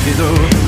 rapido